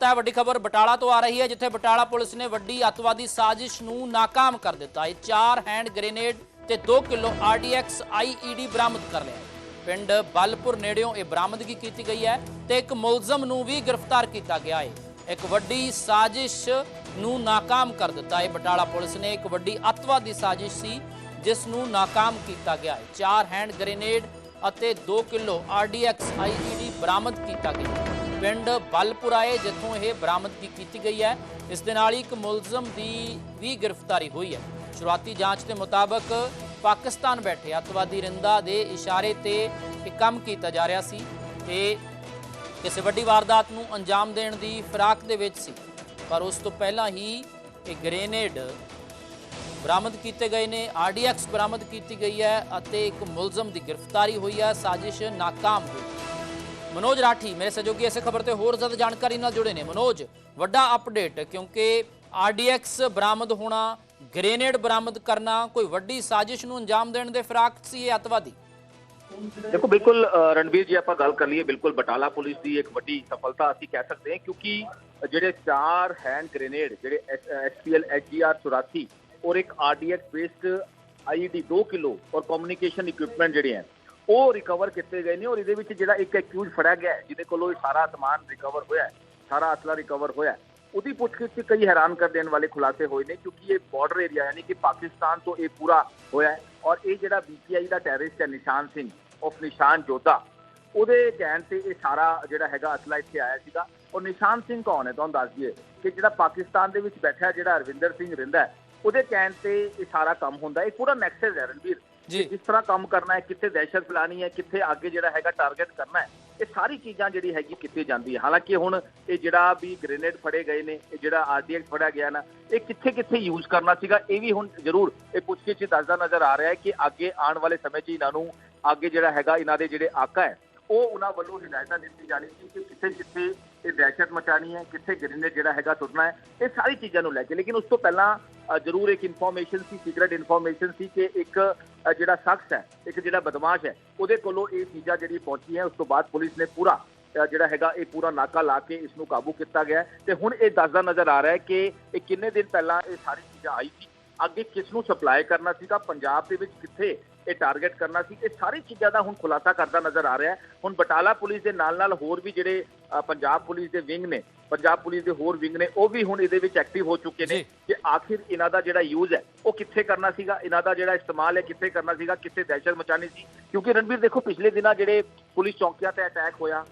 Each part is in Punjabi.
ਤਾਂ ਵੱਡੀ ਖਬਰ ਬਟਾਲਾ ਤੋਂ ਆ ਰਹੀ ਹੈ, ਜਿੱਥੇ ਬਟਾਲਾ ਪੁਲਿਸ ਨੇ ਵੱਡੀ ਅੱਤਵਾਦੀ ਸਾਜ਼ਿਸ਼ ਨੂੰ ਨਾਕਾਮ ਕਰ ਦਿੱਤਾ। ਹੈ ਚਾਰ ਹੈਂਡ ਗ੍ਰੇਨੇਡ ਤੇ 2 ਕਿਲੋ ਆਰਡੀਐਕਸ ਆਈਈਡੀ ਬਰਾਮਦ ਕਰ ਲਿਆ। ਪਿੰਡ ਬਲਪੁਰ ਨੇੜਿਓਂ ਇਹ ਬਰਾਮਦਗੀ ਕੀਤੀ ਗਈ ਹੈ ਤੇ ਇੱਕ ਮੁਲਜ਼ਮ ਨੂੰ ਵੀ ਗ੍ਰਿਫਤਾਰ ਕੀਤਾ ਗਿਆ ਹੈ। ਇੱਕ ਵੱਡੀ ਸਾਜ਼ਿਸ਼ ਨੂੰ ਨਾਕਾਮ ਕਰ ਦਿੱਤਾ। ਹੈ ਬਟਾਲਾ ਪੁਲਿਸ ਨੇ ਇੱਕ ਵੱਡੀ ਅੱਤਵਾਦੀ ਸਾਜ਼ਿਸ਼ ਸੀ, ਜਿਸ ਨੂੰ ਨਾਕਾਮ ਕੀਤਾ ਗਿਆ ਹੈ। ਚਾਰ ਹੈਂਡ ਗ੍ਰੇਨੇਡ ਅਤੇ 2 ਕਿਲੋ ਆਰਡੀਐਕਸ ਆਈਈਡੀ ਬਰਾਮਦ ਕੀਤਾ ਗਿਆ। ਪਿੰਡ ਬਲਪੁਰਾ ਜਿੱਥੋਂ ਇਹ ਬਰਾਮਦਗੀ ਕੀਤੀ ਗਈ ਹੈ। ਇਸ ਦੇ ਨਾਲ ਹੀ ਇੱਕ ਮੁਲਜ਼ਮ ਦੀ ਵੀ ਗ੍ਰਿਫਤਾਰੀ ਹੋਈ ਹੈ। ਸ਼ੁਰੂਆਤੀ ਜਾਂਚ ਦੇ ਮੁਤਾਬਕ ਪਾਕਿਸਤਾਨ ਬੈਠੇ ਅੱਤਵਾਦੀ ਰਿੰਦਾ ਦੇ ਇਸ਼ਾਰੇ ਤੇ ਇਹ ਕੰਮ ਕੀਤਾ ਜਾ ਰਿਹਾ ਸੀ। ਤੇ ਕਿਸੇ ਵੱਡੀ ਵਾਰਦਾਤ ਨੂੰ ਅੰਜਾਮ ਦੇਣ ਦੀ ਫਿਰਾਕ ਦੇ ਵਿੱਚ ਸੀ। ਪਰ ਉਸ ਤੋਂ ਪਹਿਲਾਂ ਹੀ ਇਹ ਗ੍ਰੇਨੇਡ ਬਰਾਮਦ ਕੀਤੇ ਗਏ ਨੇ ਆਰਡੀਐਕਸ ਬਰਾਮਦ ਕੀਤੀ ਗਈ ਹੈ ਅਤੇ ਇੱਕ ਮੁਲਜ਼ਮ ਦੀ ਗ੍ਰਿਫਤਾਰੀ ਹੋਈ ਹੈ। ਸਾਜ਼ਿਸ਼ ਨਾਕਾਮ ਹੋਈ ਮਨੋਜ ਰਾਠੀ, ਮੇਰੇ ਸਹਿਯੋਗੀ ਇਸੇ ਖਬਰ ਤੇ ਹੋਰ ਜ਼ਿਆਦਾ ਜਾਣਕਾਰੀ ਨਾਲ ਜੁੜੇ ਨੇ। ਮਨੋਜ, ਵੱਡਾ ਅਪਡੇਟ ਕਿਉਂਕਿ ਆਰਡੀਐਕਸ ਬਰਾਮਦ ਹੋਣਾ ਗ੍ਰੇਨੇਡ ਬਰਾਮਦ ਕਰਨਾ, ਕੋਈ ਵੱਡੀ ਸਾਜ਼ਿਸ਼ ਨੂੰ ਅੰਜਾਮ ਦੇਣ ਦੇ ਫਿਰਾਕ ਸੀ ਇਹ ਅੱਤਵਾਦੀ? ਦੇਖੋ, ਬਿਲਕੁਲ ਰਣਵੀਰ ਜੀ, ਆਪਾਂ ਗੱਲ ਕਰ ਲਈਏ, ਬਿਲਕੁਲ ਬਟਾਲਾ ਪੁਲਿਸ ਦੀ ਇੱਕ ਵੱਡੀ ਸਫਲਤਾ ਅਸੀਂ ਕਹਿ ਸਕਦੇ ਹਾਂ, ਕਿਉਂਕਿ ਜਿਹੜੇ ਚਾਰ ਹੈਂਡ ਗ੍ਰੇਨੇਡ ਜਿਹੜੇ ਐਸਪੀਐਲ ਐਚਜੀਆਰ 84 ਔਰ ਇੱਕ ਆਰਡੀਐਕਸ ਬੇਸਡ ਆਈਡੀ 2 ਕਿਲੋ ਔਰ ਕਮਿਊਨੀਕੇਸ਼ਨ ਇਕਵਿਪਮੈਂਟ ਜਿਹੜੇ ਹਨ ਉਹ ਰਿਕਵਰ ਕੀਤੇ ਗਏ ਨੇ ਔਰ ਇਹਦੇ ਵਿੱਚ ਜਿਹੜਾ ਇੱਕ ਐਕਿਊਜ਼ ਫੜਿਆ ਗਿਆ ਜਿਹਦੇ ਕੋਲੋਂ ਇਹ ਸਾਰਾ ਸਮਾਨ ਰਿਕਵਰ ਹੋਇਆ ਸਾਰਾ ਅਸਲਾ ਰਿਕਵਰ ਹੋਇਆ ਉਹਦੀ ਪੁੱਛਗਿੱਛ 'ਚ ਕਈ ਹੈਰਾਨ ਕਰ ਦੇਣ ਵਾਲੇ ਖੁਲਾਸੇ ਹੋਏ ਨੇ ਕਿਉਂਕਿ ਇਹ ਬਾਰਡਰ ਏਰੀਆ ਯਾਨੀ ਕਿ ਪਾਕਿਸਤਾਨ ਤੋਂ ਇਹ ਪੂਰਾ ਹੋਇਆ ਔਰ ਇਹ ਜਿਹੜਾ ਬੀਪੀਆਈ ਦਾ ਟੈਰਰਿਸਟ ਹੈ ਨਿਸ਼ਾਨ ਸਿੰਘ ਆਫ ਨਿਸ਼ਾਨ ਜੋਧਾ, ਉਹਦੇ ਕਹਿਣ ਤੇ ਇਹ ਸਾਰਾ ਜਿਹੜਾ ਹੈਗਾ ਅਸਲਾ ਇੱਥੇ ਆਇਆ ਸੀਗਾ। ਔਰ ਨਿਸ਼ਾਨ ਸਿੰਘ ਕੌਣ ਹੈ? ਤੁਹਾਨੂੰ ਦੱਸ ਦਈਏ ਕਿ ਜਿਹੜਾ ਪਾਕਿਸਤਾਨ ਦੇ ਵਿੱਚ ਬੈਠਾ ਜਿਹੜਾ ਅਰਵਿੰਦਰ ਸਿੰਘ ਰਹਿੰਦਾ ਉਹਦੇ ਕਹਿਣ ਤੇ ਇਹ ਸਾਰਾ ਕੰਮ ਹੁੰਦਾ ਇਹ ਪੂਰਾ ਨੈਕਸਸ ਹੈ ਰਣਵੀਰ ਜੀ। ਕਿਸ ਤਰ੍ਹਾਂ ਕੰਮ ਕਰਨਾ ਹੈ ਕਿੱਥੇ ਦਹਿਸ਼ਤ ਫੈਲਾਣੀ ਹੈ ਕਿੱਥੇ ਅੱਗੇ ਜਿਹੜਾ ਹੈਗਾ ਟਾਰਗੇਟ ਕਰਨਾ ਹੈ ਇਹ ਸਾਰੀ ਚੀਜ਼ਾਂ ਜਿਹੜੀ ਹੈਗੀ ਕਿੱਥੇ ਜਾਂਦੀ ਹੈ ਹਾਲਾਂਕਿ ਹੁਣ ਇਹ ਜਿਹੜਾ ਵੀ ਗ੍ਰੇਨੇਡ ਫੜੇ ਗਏ ਨੇ ਇਹ ਜਿਹੜਾ ਆਰਡੀਐਕਸ ਫੜਿਆ ਗਿਆ ਨਾ ਇਹ ਕਿੱਥੇ ਕਿੱਥੇ ਯੂਜ਼ ਕਰਨਾ ਸੀਗਾ ਇਹ ਵੀ ਹੁਣ ਜ਼ਰੂਰ ਇਹ ਪੁੱਛਗਿੱਛ 'ਚ ਦੱਸਦਾ ਨਜ਼ਰ ਆ ਰਿਹਾ ਹੈ ਕਿ ਅੱਗੇ ਆਉਣ ਵਾਲੇ ਸਮੇਂ 'ਚ ਇਹਨਾਂ ਨੂੰ ਅੱਗੇ ਜਿਹੜਾ ਹੈਗਾ ਇਹਨਾਂ ਦੇ ਜਿਹੜੇ ਆਕਾ ਹੈ ਉਹ ਉਹਨਾਂ ਵੱਲੋਂ ਹਿਦਾਇਤਾਂ ਦਿੱਤੀ ਜਾਣੀ ਸੀ ਕਿ ਕਿੱਥੇ ਕਿੱਥੇ ਇਹ ਦਹਿਸ਼ਤ ਮਚਾਣੀ ਹੈ, ਕਿੱਥੇ ਗ੍ਰੇਨੇਡ ਜਿਹੜਾ ਹੈਗਾ ਸੁੱਟਣਾ ਹੈ, ਇਹ ਸਾਰੀ ਚੀਜ਼ਾਂ ਨੂੰ ਲੈ ਕੇ। ਲੇਕਿਨ ਉਸ ਤੋਂ ਪਹਿਲਾਂ ਜ਼ਰੂਰ ਇੱਕ ਇਨਫੋਰਮੇਸ਼ਨ ਸੀ ਸੀਕ੍ਰੀਟ ਇਨਫੋਰਮੇਸ਼ਨ ਸੀ ਕਿ ਇੱਕ ਜਿਹੜਾ ਸ਼ਖਸ ਹੈ, ਇੱਕ ਜਿਹੜਾ ਬਦਮਾਸ਼ ਹੈ, ਉਹਦੇ ਕੋਲੋਂ ਇਹ ਚੀਜ਼ਾਂ ਜਿਹੜੀ ਪਹੁੰਚੀ ਹੈ, ਉਸ ਤੋਂ ਬਾਅਦ ਪੁਲਿਸ ਨੇ ਪੂਰਾ ਜਿਹੜਾ ਹੈਗਾ ਇਹ ਪੂਰਾ ਨਾਕਾ ਲਾ ਕੇ ਇਸ ਨੂੰ ਕਾਬੂ ਕੀਤਾ ਗਿਆ ਹੈ। ਤੇ ਹੁਣ ਇਹ ਦੱਸਦਾ ਨਜ਼ਰ ਆ ਰਿਹਾ ਹੈ ਕਿ ਇਹ ਕਿੰਨੇ ਦਿਨ ਪਹਿਲਾਂ ਇਹ ਸਾਰੀ ਚੀਜ਼ਾਂ ਆਈ ਸੀ ਅੱਗੇ ਕਿਸ ਨੂੰ ਸਪਲਾਈ ਕਰਨਾ ਸੀਗਾ ਪੰਜਾਬ ਦੇ ਵਿੱਚ ਕਿੱਥੇ ਇਹ ਟਾਰਗੇਟ ਕਰਨਾ ਸੀ ਇਹ ਸਾਰੀ ਚੀਜ਼ਾਂ ਦਾ ਹੁਣ ਖੁਲਾਸਾ ਕਰਦਾ ਨਜ਼ਰ ਆ ਰਿਹਾ ਹੈ ਹੁਣ ਬਟਾਲਾ ਪੁਲਿਸ ਦੇ ਨਾਲ ਨਾਲ ਹੋਰ ਵੀ ਜਿਹੜੇ ਪੰਜਾਬ ਪੁਲਿਸ ਦੇ ਵਿੰਗ ਨੇ ਪੰਜਾਬ ਪੁਲਿਸ ਦੇ ਹੋਰ ਵਿੰਗ ਨੇ ਉਹ ਵੀ ਹੁਣ ਇਹਦੇ ਵਿੱਚ ਐਕਟਿਵ ਹੋ ਚੁੱਕੇ ਨੇ। ਕਿ ਆਖਿਰ ਇਹਨਾਂ ਦਾ ਜਿਹੜਾ ਯੂਜ਼ ਹੈ ਉਹ ਕਿੱਥੇ ਕਰਨਾ ਸੀਗਾ ਇਹਨਾਂ ਦਾ ਜਿਹੜਾ ਇਸਤੇਮਾਲ ਹੈ ਕਿੱਥੇ ਕਰਨਾ ਸੀਗਾ ਕਿੱਥੇ ਦਹਿਸ਼ਤ ਮਚਾਣੀ ਸੀ ਕਿਉਂਕਿ ਰਣਵੀਰ ਦੇਖੋ ਪਿਛਲੇ ਦਿਨਾਂ ਜਿਹੜੇ ਪੁਲਿਸ ਚੌਕੀਆਂ ਤੇ ਅਟੈਕ ਹੋਇਆ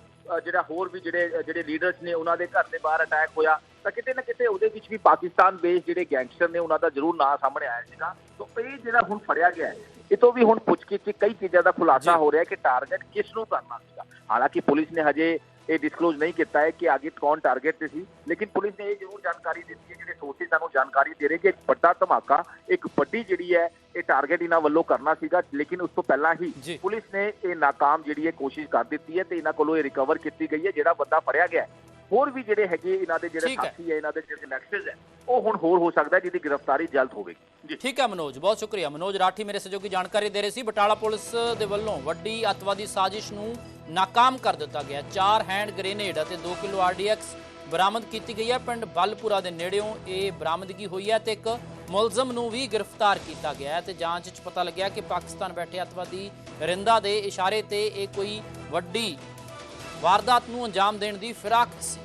ਜਿਹੜਾ ਹੋਰ ਵੀ ਜਿਹੜੇ ਜਿਹੜੇ ਲੀਡਰਸ ਨੇ ਉਹਨਾਂ ਦੇ ਘਰ ਦੇ ਬਾਹਰ ਅਟੈਕ ਹੋਇਆ ਤਾਂ ਕਿਤੇ ਨਾ ਕਿਤੇ ਉਹਦੇ ਵਿੱਚ ਵੀ ਪਾਕਿਸਤਾਨ ਬੇਸ ਜਿਹੜੇ ਗੈਂਗਸਟਰ ਨੇ ਉਹਨਾਂ ਦਾ ਜ਼ਰੂਰ ਨਾਂ ਸਾਹਮਣੇ ਆਇਆ ਸੀਗਾ ਤਾਂ ਇਹ ਜਿਹੜਾ ਹੁਣ ਫੜਿਆ ਗਿਆ ਹੈ ਇਹ ਤੋਂ ਵੀ ਹੁਣ ਪੁੱਛਗਿੱਛ 'ਚ ਕਈ ਚੀਜ਼ਾਂ ਦਾ ਖੁਲਾਸਾ। ਹੋ ਰਿਹਾ ਹੈ ਕਿ ਟਾਰਗੇਟ ਕਿਸ ਨੂੰ ਕਰਨਾ ਸੀਗਾ ਹਾਲਾਂਕਿ ਪੁਲਿਸ ਨੇ ਹਜੇ ਇਹ ਡਿਸਕਲੋਜ਼ ਨਹੀਂ ਕੀਤਾ ਹੈ ਕਿ ਅੱਗੇ ਕੌਣ ਟਾਰਗੇਟ ਤੇ ਸੀ ਲੇਕਿਨ ਪੁਲਿਸ ਨੇ ਇਹ ਜ਼ਰੂਰ ਜਾਣਕਾਰੀ ਦਿੱਤੀ ਹੈ ਜਿਹੜੇ ਸੋਰਸਿਸ ਸਾਨੂੰ ਜਾਣਕਾਰੀ ਦੇ ਰਹੇ ਕਿ ਇੱਕ ਵੱਡਾ ਧਮਾਕਾ ਇੱਕ ਵੱਡੀ ਜਿਹੜੀ ਹੈ ਇਹ ਟਾਰਗੇਟ ਇਹਨਾਂ ਵੱਲੋਂ ਕਰਨਾ ਸੀਗਾ ਲੇਕਿਨ ਉਸ ਤੋਂ ਪਹਿਲਾਂ। ਹੀ ਪੁਲਿਸ ਨੇ ਇਹ ਨਾਕਾਮ ਜਿਹੜੀ ਹੈ ਕੋਸ਼ਿਸ਼ ਕਰ ਦਿੱਤੀ ਹੈ ਤੇ ਇਹਨਾਂ ਕੋਲੋਂ ਇਹ ਰਿਕਵਰ ਕੀਤੀ ਗਈ ਹੈ ਜਿਹੜਾ ਬੰਦਾ ਫੜਿਆ ਗਿਆ। ਹੋਰ ਵੀ ਜਿਹੜੇ ਹੈਗੇ ਇਹਨਾਂ ਦੇ ਜਿਹੜੇ। ਸਾਥੀ ਹੈ ਇਹਨਾਂ ਦੇ ਜਿਹੜੇ ਨੈਕਸਸ ਹੈ ਉਹ ਹੁਣ ਹੋਰ ਹੋ ਸਕਦਾ ਜਿਹਦੀ ਗ੍ਰਿਫਤਾਰੀ ਜਲਦ ਹੋਵੇਗੀ ਜੀ ਠੀਕ ਹੈ ਮਨੋਜ ਬਹੁਤ ਸ਼ੁਕਰੀਆ ਮਨੋਜ ਰਾਠੀ ਮੇਰੇ ਸਹਿਯੋਗੀ ਜਾਣਕਾਰੀ ਦੇ ਰਹੇ ਸੀ ਬਟਾਲਾ ਪੁਲਿਸ ਦੇ ਵੱਲੋਂ ਵੱਡੀ ਅੱਤਵਾਦੀ ਸਾਜ਼ਿਸ਼ ਨੂੰ ਨਾਕਾਮ ਕਰ ਦਿੱਤਾ ਗਿਆ। ਚਾਰ ਹੈਂਡ ਗ੍ਰੇਨੇਡ ਅਤੇ 2 ਕਿਲੋ ਆਰਡੀਐਕਸ ਬਰਾਮਦ ਕੀਤੀ ਗਈ ਹੈ। ਪਿੰਡ ਬਲਪੁਰਾ ਦੇ ਨੇੜਿਓਂ ਇਹ ਬਰਾਮਦਗੀ ਹੋਈ ਹੈ ਤੇ ਇੱਕ ਮੁਲਜ਼ਮ ਨੂੰ ਵੀ ਗ੍ਰਿਫਤਾਰ ਕੀਤਾ ਗਿਆ ਹੈ ਤੇ ਜਾਂਚ 'ਚ ਪਤਾ ਲੱਗਿਆ ਕਿ ਪਾਕਿਸਤਾਨ ਬੈਠੇ ਅੱਤਵਾਦੀ ਰਿੰਦਾ ਦੇ ਇਸ਼ਾਰੇ ਤੇ ਇਹ ਕੋਈ ਵੱਡੀ ਵਾਰਦਾਤ ਨੂੰ ਅੰਜਾਮ ਦੇਣ ਦੀ ਫਿਰਾਕ ਸੀ।